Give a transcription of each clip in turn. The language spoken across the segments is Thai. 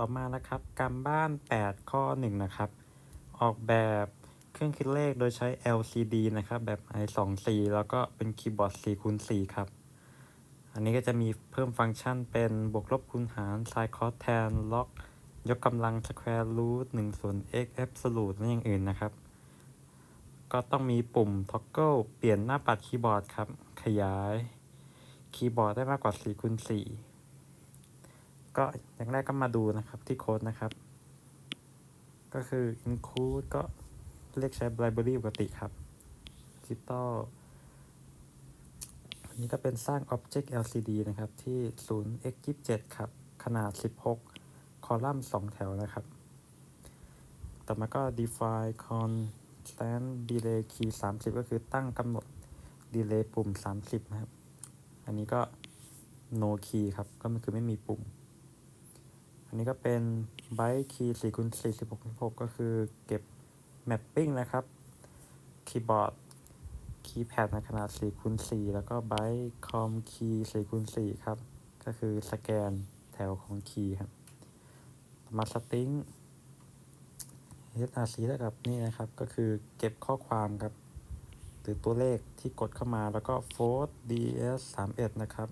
ต่อมานะครับการบ้าน 8 ข้อ 1 นะครับ ออกแบบเครื่องคิดเลขโดยใช้ LCD นะครับ แบบ i24 แล้วก็เป็นคีย์บอร์ด4คูณ4ครับ อันนี้ก็จะมีเพิ่มฟังก์ชันเป็นบวกลบคูณหาร sin cos tan log ยกกำลัง square root 1ส่วน x absolute และอย่างอื่นนะครับ ก็ต้องมีปุ่ม toggle เปลี่ยนหน้าปัดคีย์บอร์ดครับ ขยาย คีย์บอร์ดได้มากกว่า4คูณ4 ก็อย่างแรกก็มาดูนะครับที่โค้ดนะครับ ก็คือ include ก็เรียกใช้ library ปกติครับ digital อันนี้ก็เป็นสร้าง object LCD นะครับ ที่ 0x27 ครับ ขนาด 16 คอลัมน์ 2 แถวนะครับ ต่อมาก็ define constant delay key 30 ก็คือตั้งกำหนด delay ปุ่ม 30 นะครับ อันนี้ก็ no key ครับ ก็คือไม่มีปุ่ม นนี้ก็เป็น byte key 4คูณ4 16คูณ6ก็คือเก็บ mapping นะครับ คีย์บอร์ด คีย์แพดในขนาด4คูณ4แล้วก็ byte com key 4คูณ4ครับ ก็คือสแกนแถวของคีย์ครับต่อมา string src เท่ากับนี่นะครับ ก็คือเก็บข้อความครับ หรือตัวเลขที่กดเข้ามาแล้วก็ float ds 31นะครับ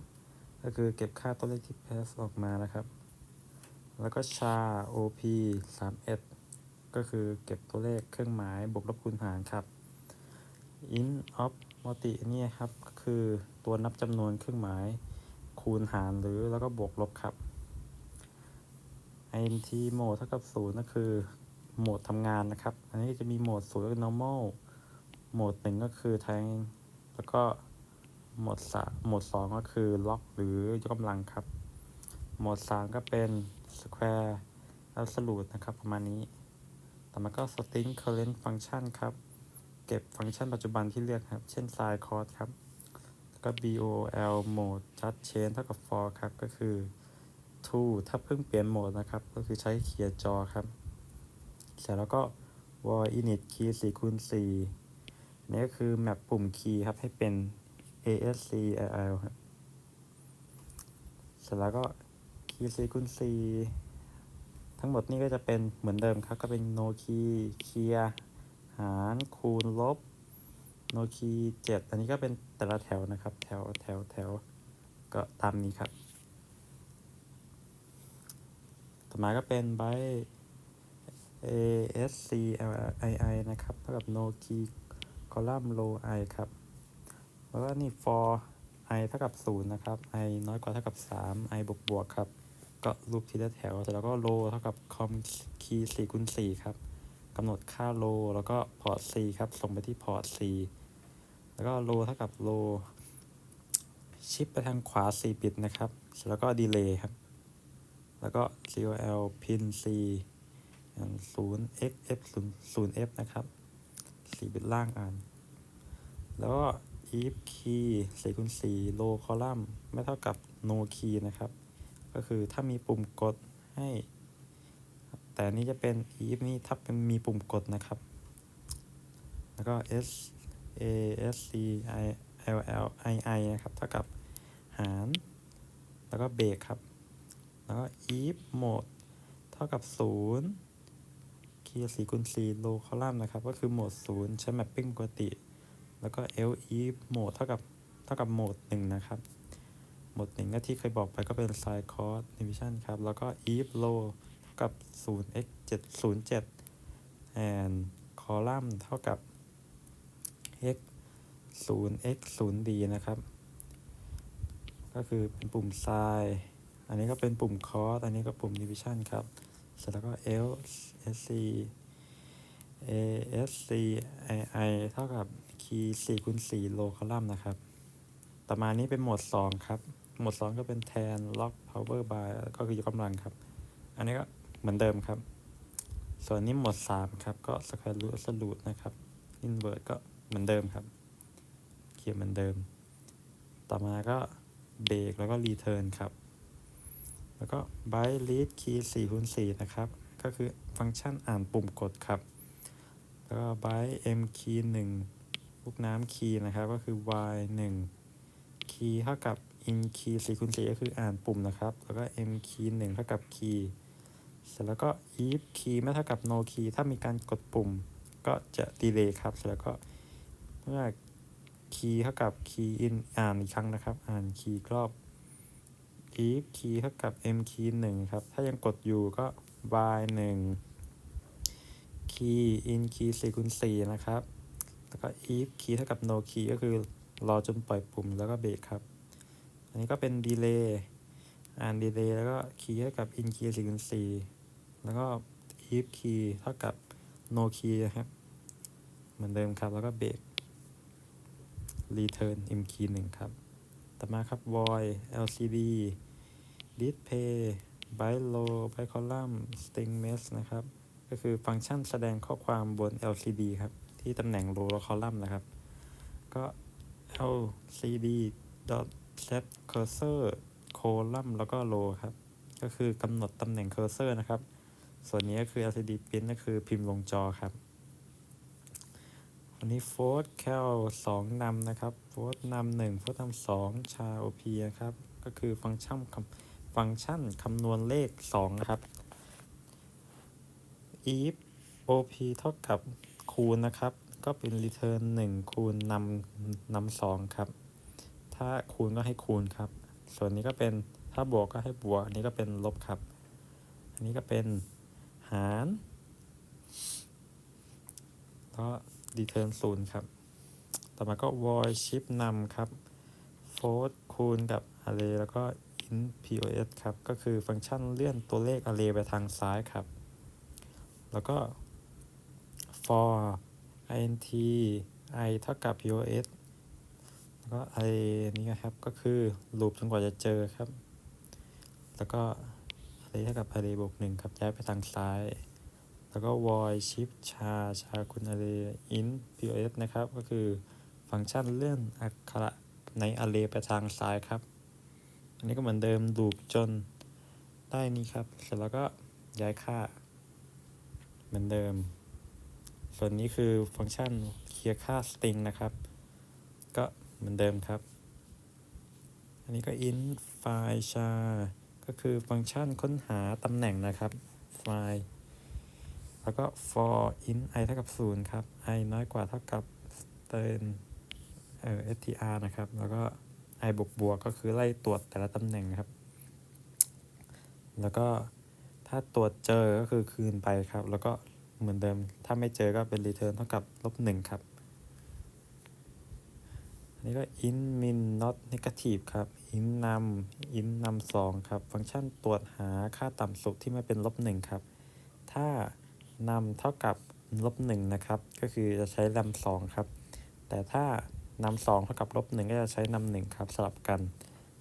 ก็คือเก็บค่าตัวเลขที่ pass ออกมานะครับ แล้วก็ cha op 31ก็คือเก็บตัวเลขเครื่องหมายบวกลบคูณหารครับ int of multi นี่ครับก็คือตัวนับจำนวนเครื่องหมายคูณหารหรือแล้วก็บวกลบครับ int mode เท่ากับ0ก็คือโหมดทำงานนะครับ อันนี้จะมีโหมด0ก็คือ normal โหมด1ก็คือแทง แล้วก็โหมดสามโหมด2ก็คือล็อกหรือยกกำลังครับ โหมด 3 ก็เป็น square absolute นะครับประมาณนี้ ต่อมาก็ string current function ครับ เก็บฟังก์ชันปัจจุบันที่เรียกครับ เช่น sin cos ครับ แล้วก็ bol mode just change เท่ากับ for ครับ ก็คือ to ถ้าเพิ่งเปลี่ยนโหมดนะครับ ก็คือใช้เคลียจอครับเสร็จแล้วก็ void init key 4คูณ4นี่ก็คือแมปปุ่มคีย์ครับให้เป็น ASCII ครับ เสร็จแล้วก็ key 4คูณ4ทั้งหมดนี่ก็จะเป็นเหมือนเดิมครับ ก็เป็น no key เคลียหารคูณลบโนคีเจ็ดอันนี้ก็เป็นแต่ละแถวนะครับ แถวแถวแถวก็ตามนี้ครับ ต่อมาก็เป็น byte ASCII นะครับเท่ากับ no key column row i ครับ แล้วก็นี่ for i เท่ากับ 0 นะครับ i น้อยกว่าเท่ากับ 3 i บวกบวกครับ ก็รูปทีละแถวเสร็จแล้วก็ row เท่ากับ com key 4คูณ4ครับกำหนดค่าโลแล้วก็พอร์ต C ครับ ส่งไปที่พอร์ต C แล้วก็โลเท่ากับโลชิปไปทางขวา4บิตนะครับ แล้วก็ดีเลย์ครับ แล้วก็ COL pin C อย่าง0 x f 0 0 f นะครับ4บิตล่างอ่านแล้วก็ if key 4คูณ4 low column ไม่เท่ากับ no key นะครับ ก็คือถ้ามีปุ่มกดให้ แต่นี้จะเป็น if นี่ถ้าเป็นมีปุ่มกดนะครับ แล้วก็ s a s c i l l i i นะครับ เท่ากับหาร แล้วก็เบรกครับ แล้วก็ if mode เท่ากับ 0 คีย์4คูณ4 low column นะครับ ก็คือโหมด 0 ใช้ mapping ปกติ แล้วก็ l if mode เท่ากับเท่ากับโหมด 1 นะครับ หมด1ก็ที่เคยบอกไปก็เป็น sin cos division ครับ แล้วก็ if low กับ 0 x 7 0 7 and column เท่ากับ x 0 x 0 d นะครับ ก็คือเป็นปุ่ม s i อันนี้ก็เป็นปุ่ม cos อันนี้ก็ปุ่ม division ครับ เสร็จแล้วก็ l sc a sc i i เท่ากับ key 4คูณ4 low column นะครับต่อมานี้เป็นโหมด2 ครับ หมด2ก็เป็น tan log power by ก็คือยกกำลังครับ อันนี้ก็เหมือนเดิมครับ ส่วนนี้หมด3ครับก็ square root absolute นะครับ invert ก็เหมือนเดิมครับเขียนเหมือนเดิม ต่อมาก็เบรกแล้วก็ return ครับ แล้วก็ byte read key 4คูณ4นะครับ ก็คือฟังก์ชันอ่านปุ่มกดครับ แล้วก็ byte m key 1ลูกน้ำ key นะครับ ก็คือ y 1 key เท่ากับ in key 4คูณ4ก็คืออ่านปุ่มนะครับ แล้วก็ m key 1เท่ากับ key เสร็จแล้วก็ if key ไม่เท่ากับ no key ถ้ามีการกดปุ่มก็จะ delay ครับ เสร็จแล้วก็เมื่อ key เท่ากับ key in อ่านอีกครั้งนะครับ อ่าน key รอบ if key เท่ากับ m key หนึ่งครับ ถ้ายังกดอยู่ก็ y หนึ่ง key in key สี่คูณสี่นะครับ แล้วก็ if key เท่ากับ no key ก็คือรอจนปล่อยปุ่มแล้วก็เบรกครับ อันนี้ก็เป็น delay อ่าน delay แล้วก็ key เท่ากับ in key สี่คูณสี่แล้วก็ if key เท่ากับ no key นะครับ เหมือนเดิมครับ แล้วก็เบรก return m key หนึ่งครับ ต่อมาครับ void lcd display byte row by column string mesh นะครับ ก็คือฟังก์ชันแสดงข้อความบน LCD ครับ ที่ตำแหน่ง row และ column นะครับ ก็ LCD dot set cursor column แล้วก็ row ครับ ก็คือกำหนดตำแหน่ง cursor นะครับ ส่วนนี้ก็คือ LCD print ก็คือพิมพ์ลงจอครับ วันนี้โฟร์แคลสองนำนะครับโฟร์นำหนึ่งโฟร์นำสองชา OP นะครับ ก็คือฟังก์ชันคำฟังก์ชันคำนวณเลขสองนะครับ if OP เท่ากับคูณนะครับ ก็เป็น return 1 คูณนำนำสองครับ ถ้าคูณก็ให้คูณครับ ส่วนนี้ก็เป็นถ้าบวกก็ให้บวก อันนี้ก็เป็นลบครับ อันนี้ก็เป็นหารแล้ว return ศูนย์ครับ ต่อมาก็ void shift นำครับ float คูณกับ array แล้วก็ int pos ครับ ก็คือฟังก์ชันเลื่อนตัวเลข array ไปทางซ้ายครับ แล้วก็ for int i เท่ากับ pos ก็ array นี้นะครับก็คือ loop จนกว่าจะเจอครับ แล้วก็ array เท่ากับ array บวกหนึ่งครับย้ายไปทางซ้าย แล้วก็ void shift ชาชาคุณ array int pos นะครับ ก็คือฟังก์ชันเลื่อนอักขระใน array ไปทางซ้ายครับ อันนี้ก็เหมือนเดิม loop จนได้นี้ครับ เสร็จแล้วก็ย้ายค่า เหมือนเดิม ส่วนนี้คือฟังก์ชันเคลียร์ค่า string นะครับ เหมือนเดิมครับ อันนี้ก็ int file char ก็คือฟังก์ชันค้นหาตำแหน่งนะครับไฟล์แล้วก็ for int i เท่ากับ 0 ครับ i น้อยกว่าเท่ากับ string เอ่อ str นะครับ แล้วก็ i บวกบวกก็คือไล่ตรวจแต่ละตำแหน่งครับ แล้วก็ถ้าตรวจเจอก็คือคืนไปครับ แล้วก็เหมือนเดิม ถ้าไม่เจอก็เป็น return เท่ากับลบหนึ่งครับ นนี้ก็ int min not negative ครับ int num int num สองครับ ฟังก์ชันตรวจหาค่าต่ำสุดที่ไม่เป็นลบหนึ่งครับ ถ้านำเท่ากับลบหนึ่งนะครับ ก็คือจะใช้นำสองครับ แต่ถ้านำสองเท่ากับลบหนึ่งก็จะใช้นำหนึ่งครับสลับกัน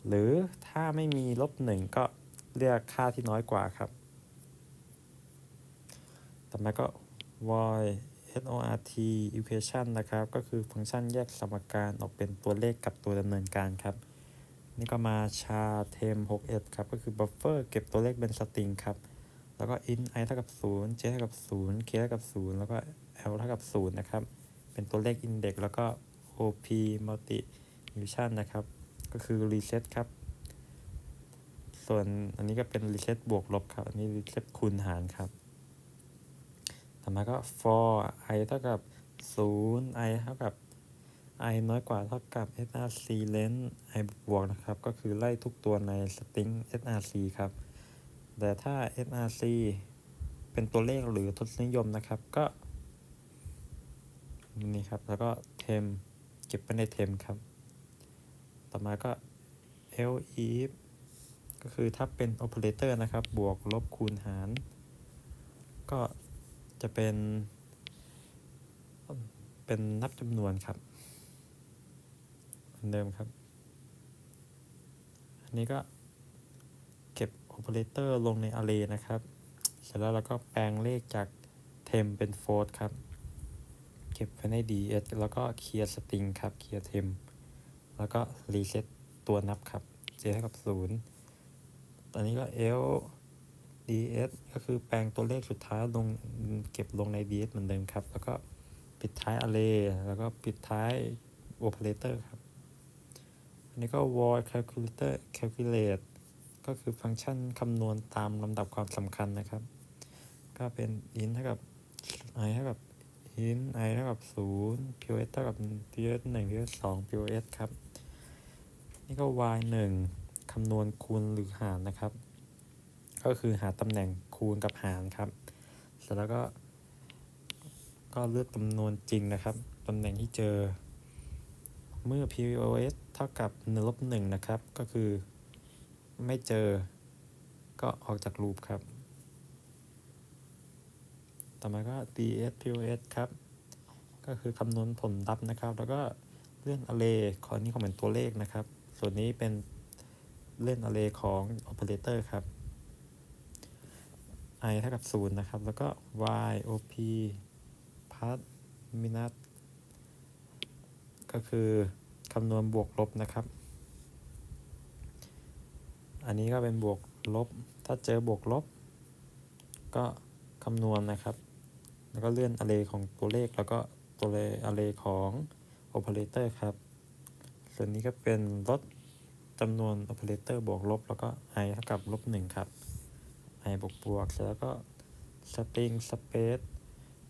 หรือถ้าไม่มีลบหนึ่งก็เลือกค่าที่น้อยกว่าครับ ต่อมาก็ void sort equation นะครับ ก็คือฟังก์ชันแยกสมการออกเป็นตัวเลขกับตัวดำเนินการครับ นี่ก็มาชา tem 61ครับ ก็คือ buffer เก็บตัวเลขเป็นสตริงครับ แล้วก็ int i เท่ากับ0 j เท่ากับ0 k เท่ากับ0แล้วก็ l เท่ากับ0นะครับ เป็นตัวเลข index แล้วก็ op multi division นะครับ ก็คือ reset ครับ ส่วนอันนี้ก็เป็น reset บวกลบครับ อันนี้ reset คูณหารครับ ต่อมาก็ for i เท่ากับ 0 i เท่ากับ i น้อยกว่าเท่ากับ src length i บวกนะครับ ก็คือไล่ทุกตัวใน string src ครับ แต่ถ้า src เป็นตัวเลขหรือทศนิยมนะครับ ก็นี่ครับ แล้วก็ tem เก็บไว้ใน tem ครับ ต่อมาก็ elif ก็คือถ้าเป็น operator นะครับ บวกลบคูณหาร ก็ จะเป็น เป็นนับจำนวนครับเหมือนเดิมครับ อันนี้ก็เก็บ operator ลงใน array นะครับ เสร็จแล้วเราก็แปลงเลขจาก tem เป็น float ครับ เก็บไว้ใน ds แล้วก็เคลียร์ string ครับเคลียร์ tem แล้วก็ reset ตัวนับครับ j เท่ากับ0ตอนนี้ก็ l ds ก็คือแปลงตัวเลขสุดท้ายลงเก็บลงใน ds เหมือนเดิมครับ แล้วก็ปิดท้าย array แล้วก็ปิดท้าย operator ครับ อันนี้ก็ void calculator calculate ก็คือฟังก์ชันคำนวณตามลำดับความสำคัญนะครับ ก็เป็น int เท่ากับ i เท่ากับ int i เท่ากับศูนย์ pos เท่ากับ pos หนึ่ง pos สอง pos ครับ นี่ก็ y หนึ่งคำนวณคูณหรือหารนะครับ ก็คือหาตำแหน่งคูณกับหารครับ เสร็จแล้วก็ ก็เลือกจำนวนจริงนะครับตำแหน่งที่เจอ เมื่อ pos เท่ากับ1ลบ1นะครับ ก็คือไม่เจอ ก็ออกจากรูปครับ ต่อมาก็ ds pos ครับ ก็คือคำนวณผลลัพธ์นะครับ แล้วก็เลื่อน array ขอนี้ของเหมือนตัวเลขนะครับ ส่วนนี้เป็นเลื่อน array ของ operator ครับ i เท่ากับ 0 นะครับ แล้วก็ y op plus minus ก็คือคำนวณบวกลบนะครับ อันนี้ก็เป็นบวกลบ ถ้าเจอบวกลบ ก็คำนวณนะครับ แล้วก็เลื่อน array ของตัวเลขแล้วก็ตัวเล array ของ operator ครับ ส่วนนี้ก็เป็นลดจำนวน operator บวกลบ แล้วก็ i เท่ากับลบ1ครับ i บวกบวกเสร็จแล้วก็ string space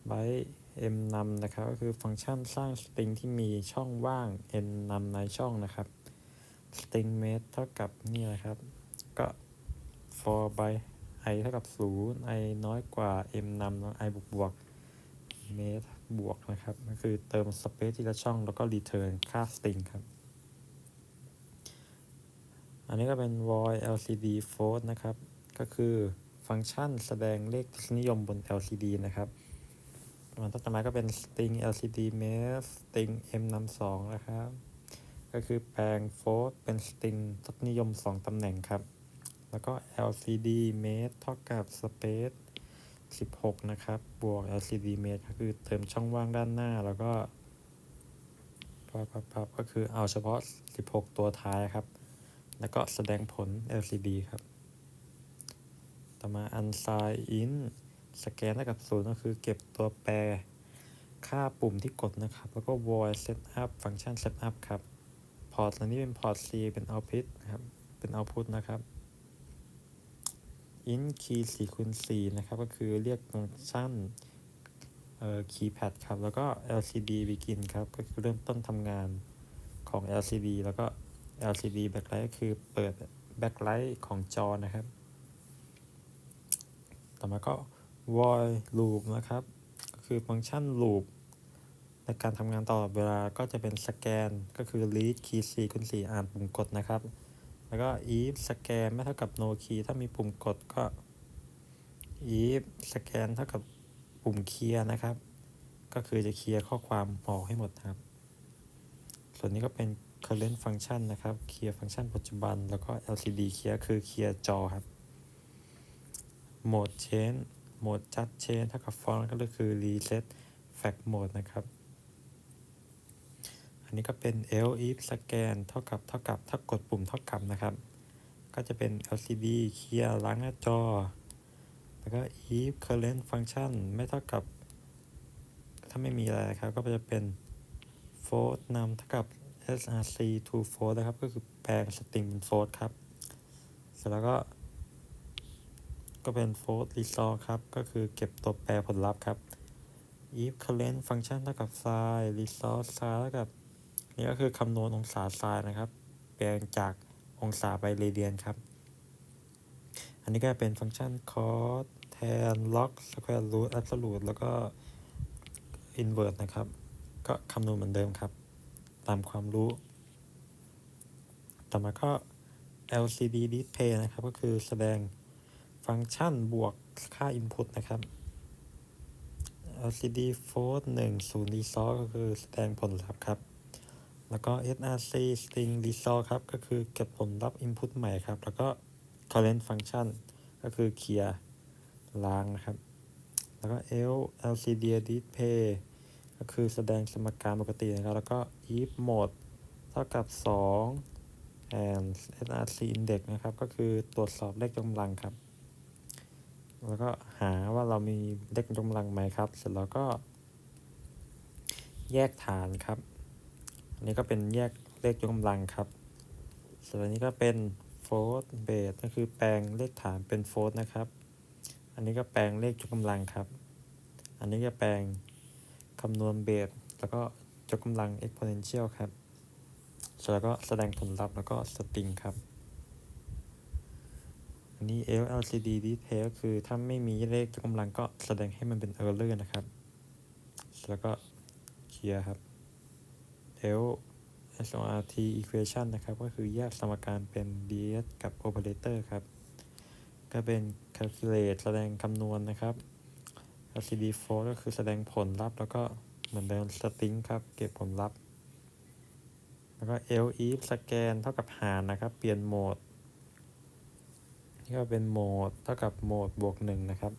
byte m num นะครับ ก็คือฟังก์ชันสร้าง string ที่มีช่องว่าง n num ในช่องนะครับ string mate เท่ากับนี่นะครับ ก็ for by i เท่ากับ 0 i น้อยกว่า m num i บวกบวก mate บวกนะครับ ก็คือเติม space ที่ละช่องแล้วก็ return ค่า string ครับ อันนี้ก็เป็น void lcd float นะครับ ก็คือ ฟังก์ชันแสดงเลขทศนิยมบน LCD นะครับมันต่อมาก็เป็น string LCD math string m num 2นะครับ ก็คือแปลง float เป็น string ทศนิยม 2 ตำแหน่งครับ แล้วก็ LCD math เท่ากับ space 16 นะครับ บวก LCD math ก็คือเติมช่องว่างด้านหน้า แล้วก็ปั๊บๆก็คือเอาเฉพาะ 16 ตัวท้ายครับ แล้วก็แสดงผล LCD ครับ ต่อมา unsigned int สแกนเท่ากับศูนย์ก็คือเก็บตัวแปรค่าปุ่มที่กดนะครับ แล้วก็ void setup ฟังก์ชัน setup ครับ พอร์ตอันนี้เป็นพอร์ต C เป็น output นะครับ เป็น output นะครับ int key 4คูณ4นะครับ ก็คือเรียกฟังก์ชันเอ่อ keypad ครับ แล้วก็ lcd begin ครับ ก็คือเริ่มต้นทำงานของ lcd แล้วก็ lcd backlight ก็คือเปิด backlight ของจอนะครับ ต่อมาก็ void loop นะครับ ก็คือฟังก์ชัน loop ในการทำงานตลอดเวลาก็จะเป็นสแกนก็คือ read key 4คูณ4อ่านปุ่มกดนะครับ แล้วก็ if สแกนไม่เท่ากับ no key ถ้ามีปุ่มกดก็ if สแกนเท่ากับปุ่มเคลียร์นะครับ ก็คือจะเคลียร์ข้อความออกให้หมดครับ ส่วนนี้ก็เป็น current function นะครับ เคลียร์ฟังก์ชันปัจจุบัน แล้วก็ lcd เคลียร์คือเคลียร์จอครับ mode change โหมด just change เท่ากับ false ก็คือ reset fact mode นะครับ อันนี้ก็เป็น l if scan เท่ากับเท่ากับถ้ากดปุ่มเท่ากับนะครับ ก็จะเป็น lcd เคลียร์ล้างหน้าจอ แล้วก็ if current function ไม่เท่ากับ ถ้าไม่มีอะไรครับ ก็จะเป็น float นำเท่ากับ src to float นะครับ ก็คือแปลง string เป็น float ครับ เสร็จแล้วก็ ก็เป็น float resolve ครับ ก็คือเก็บตัวแปรผลลัพธ์ครับ if current function เท่ากับ sin resolve sin เท่ากับ นี่ก็คือคำนวณองศา sin นะครับ แปลงจากองศาไปเรเดียนครับ อันนี้ก็เป็นฟังก์ชัน cos tan log square root absolute แล้วก็ inverse นะครับ ก็คำนวณเหมือนเดิมครับ ตามความรู้ ต่อมาก็ LCD display นะครับ ก็คือแสดง ฟังก์ชันบวกค่า input นะครับ LCD float 1 0 resolve ก็คือแสดงผลลัพธ์ครับ แล้วก็ src string resolve ครับ ก็คือเก็บผลลัพธ์ input ใหม่ครับ แล้วก็ current function ก็คือเคลียร์ล้างนะครับ แล้วก็ l LCD display ก็คือแสดงสมการปกตินะครับ แล้วก็ if mode เท่ากับ 2 and src index นะครับ ก็คือตรวจสอบเลขกำลังครับ แล้วก็หาว่าเรามีเลขยกกำลังไหมครับ เสร็จแล้วก็ แยกฐานครับ อันนี้ก็เป็นแยกเลขยกกำลังครับ ส่วนอันนี้ก็เป็น float base ก็คือแปลงเลขฐานเป็น float นะครับ อันนี้ก็แปลงเลขยกกำลังครับ อันนี้ก็แปลงคำนวณเบสแล้วก็ยกกำลัง exponential ครับ แล้วก็แสดงผลลัพธ์แล้วก็สตริงครับ นี้ lcd display ก็คือถ้าไม่มีเลขกำลังก็แสดงให้มันเป็น error นะครับ แล้วก็เคลียร์ครับ L SORT equation นะครับ ก็คือแยกสมการเป็น ds กับ operator ครับ ก็เป็น calculate แสดงคำนวณนะครับ LCD for ก็คือแสดงผลลัพธ์แล้วก็เหมือนเดิม string ครับ เก็บผลลัพธ์ แล้วก็ L if scan เท่ากับหารนะครับ เปลี่ยนโหมด นี่ก็เป็นโหมดเท่ากับโหมดบวกหนึ่งนะครับ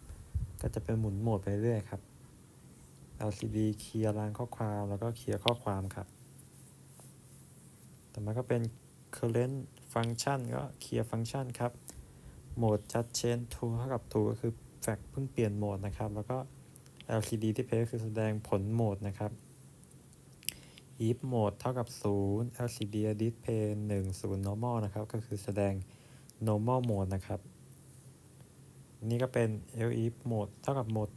ก็จะเป็นหมุนโหมดไปเรื่อยครับ LCD เคลียร์รางข้อความแล้วก็เคลียร์ข้อความครับ ต่อมาก็เป็น current function ก็เคลียร์ฟังก์ชันครับ โหมด just change to เท่ากับ to ก็คือแฟกเพิ่งเปลี่ยนโหมดนะครับ แล้วก็ LCD display ก็คือแสดงผลโหมดนะครับ if โหมดเท่ากับ 0 LCD display 1 0 normal นะครับ ก็คือแสดง normal mode นะครับ นี่ก็เป็น LIF mode เท่ากับโหมด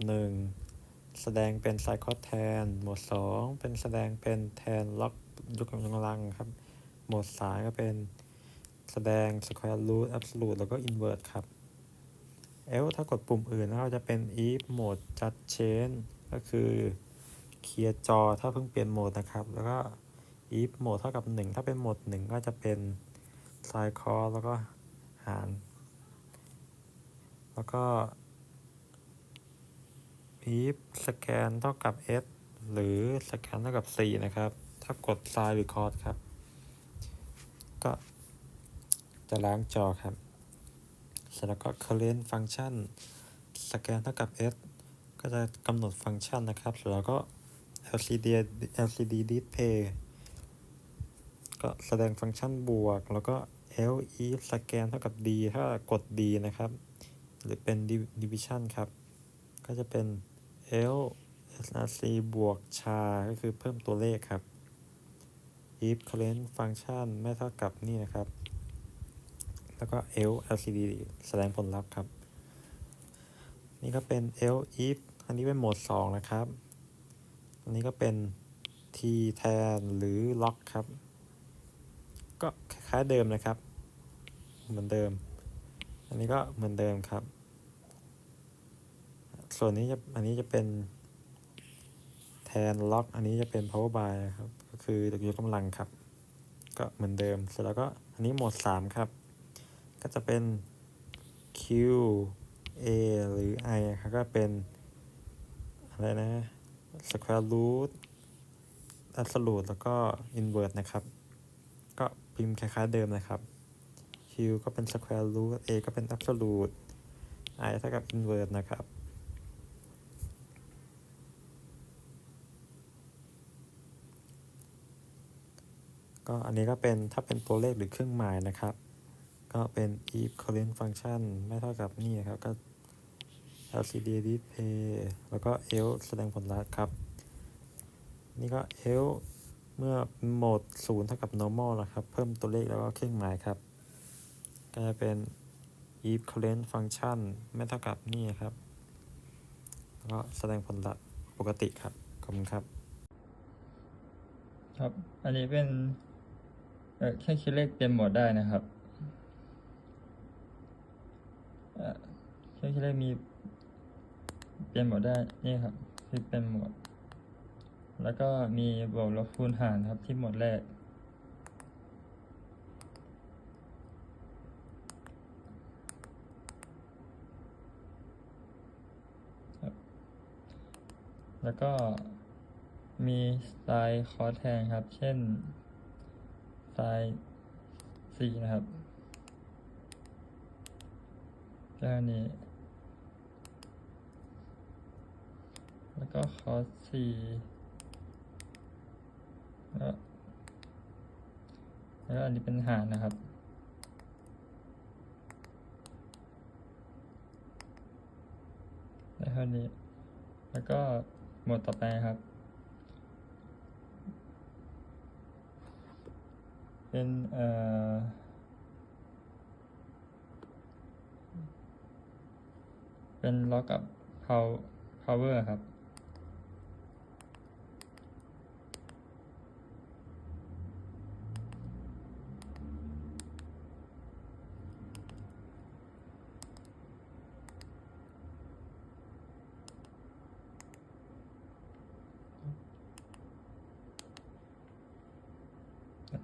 1แสดงเป็น cycle แทนโหมด2เป็นแสดงเป็นแทนล็อกยกกำลังครับโหมด3ก็เป็นแสดง square root absolute แล้วก็ invert ครับ L ถ้ากดปุ่มอื่นก็จะเป็น if mode just change ก็คือเคลียร์จอถ้าเพิ่งเปลี่ยนโหมดนะครับ แล้วก็ if mode เท่ากับ 1 ถ้าเป็นโหมด 1 ก็จะเป็น cycle แล้วก็าร แล้วก็ if scan เท่ากับ s หรือ scan เท่ากับ4นะครับ ถ้ากด sign record ครับ ก็จะล้างจอครับ เสร็จแล้วก็ current function scan เท่ากับ s ก็จะกำหนดฟังก์ชันนะครับ เสร็จแล้วก็ LCD LCD display ก็แสดงฟังก์ชันบวก แล้วก็ L E scan เท่ากับ D ถ้ากด D นะครับ หรือเป็น division ครับ ก็จะเป็น L SRC บวกชา ก็คือเพิ่มตัวเลขครับ if current function ไม่เท่ากับนี่นะครับ แล้วก็ L LCD แสดงผลลัพธ์ครับ นี่ก็เป็น L if อันนี้เป็นโหมด 2 นะครับ อันนี้ก็เป็น T แทนหรือ lock ครับ ก็คล้ายๆเดิมนะครับ เหมือนเดิม อันนี้ก็เหมือนเดิมครับ ส่วนนี้จะอันนี้จะเป็นแทนล็อก อันนี้จะเป็น power by ครับ ก็คือยกกำลังครับ ก็เหมือนเดิม เสร็จแล้วก็อันนี้โหมด 3 ครับ ก็จะเป็น Q A หรือ I ครับก็เป็น อะไรนะ square root absolute แล้วก็ invert นะครับ ก็พิมพ์คล้ายๆเดิมนะครับ Q ก็เป็น square root A ก็เป็น absolute I เท่ากับ invert นะครับ ก็อันนี้ก็เป็นถ้าเป็นตัวเลขหรือเครื่องหมายนะครับ ก็เป็น if current function ไม่เท่ากับนี่ครับ ก็ LCD display แล้วก็ L แสดงผลลัพธ์ครับ นี่ก็ L เมื่อโหมด 0 เท่ากับ normal นะครับ เพิ่มตัวเลขแล้วก็เครื่องหมายครับ ก็จะเป็น if current function ไม่เท่ากับนี่ครับ แล้วก็แสดงผลลัพธ์ปกติครับ ขอบคุณครับ ครับ อันนี้เป็นแค่คิดเลขเต็มหมดได้นะครับแค่คิดเลขมีเปลี่ยนหมดได้ นี่ครับที่เป็นหมด แล้วก็มีบวกลบคูณหารครับที่หมดแรก แล้วก็มีสไตล์คอร์สแทนครับ เช่นสไตล์สี่นะครับแล้วอันนี้ แล้วก็คอร์สสีแล้วแล้วอันนี้เป็นหารนะครับ แล้วเท่านี้ แล้วก็ หมวดต่อไปครับ เป็นเอ่อเป็นล็อกกับ pow- power ครับ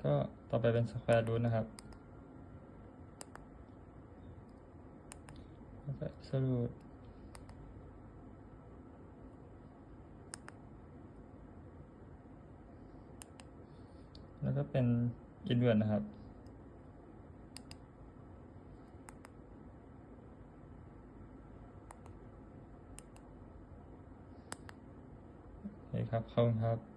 ก็ต่อไปเป็น square root นะครับแล้วก็ absolute แล้วก็เป็น inverse นะครับ โอเคครับขอบคุณครับ